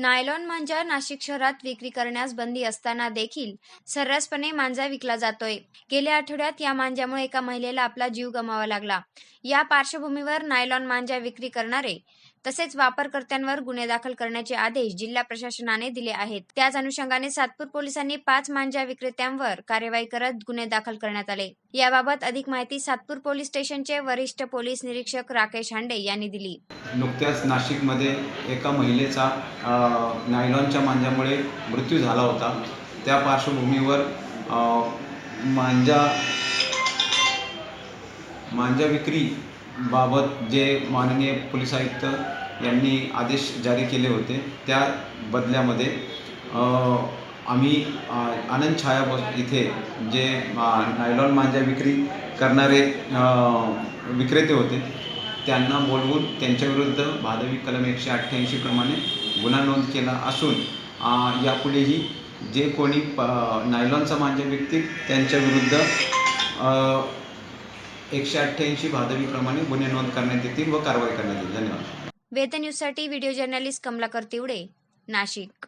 Nylon मांजा नाशिक शहरात विक्री करण्यास बंदी असताना देखील सर्रासपणे मांजा विकला जातोय. गेल्या आठवड्यात या मांजामुळे एका महिलेला आपला जीव गमावा लागला. या पार्श्वभूमीवर नायलॉन मांजा विक्री करणारे तसेच वापरकर्त्यांवर गुन्हे दाखल करण्याचे आदेश जिल्हा प्रशासनाने दिले आहेत. त्याच अनुषंगाने सातपूर पोलिसांनी पाच मांजा विक्रेत्यांवर कार्यवाही करत गुन्हे दाखल करण्यात आले. याबाबत अधिक माहिती सातपूर पोलीस स्टेशनचे वरिष्ठ पोलीस निरीक्षक राकेश हांडे यांनी दिली. नुकत्याच नाशिकमध्ये एका महिलेचा नायलॉनच्या मांजामुळे मृत्यू झाला होता. त्या पार्श्वभूमीवर मांजा मांजा विक्री बाबत जे माननीय पोलीस आयुक्त यांनी आदेश जारी केले होते त्या बदल्यामध्ये आम्ही आनंद छाया बस इथे जे नायलॉन मांजा विक्री करणारे विक्रेते होते त्यांना बोलवून त्यांच्याविरुद्ध भादवी कलम एकशे अठ्ठ्याऐंशी प्रमाणे गुन्हा नोंद केला असून यापुढेही जे कोणी प नायलॉनचा मांजा विकतील त्यांच्याविरुद्ध अ, एकशे अठ्ठ्याऐंशी भादवीप्रमाणे गुन्हे नोंद करण्यात येतील व कारवाई करण्यात येईल. धन्यवाद. वेतन न्यूजसाठी व्हिडिओ जर्नलिस्ट कमलाकर तिवडे नाशिक.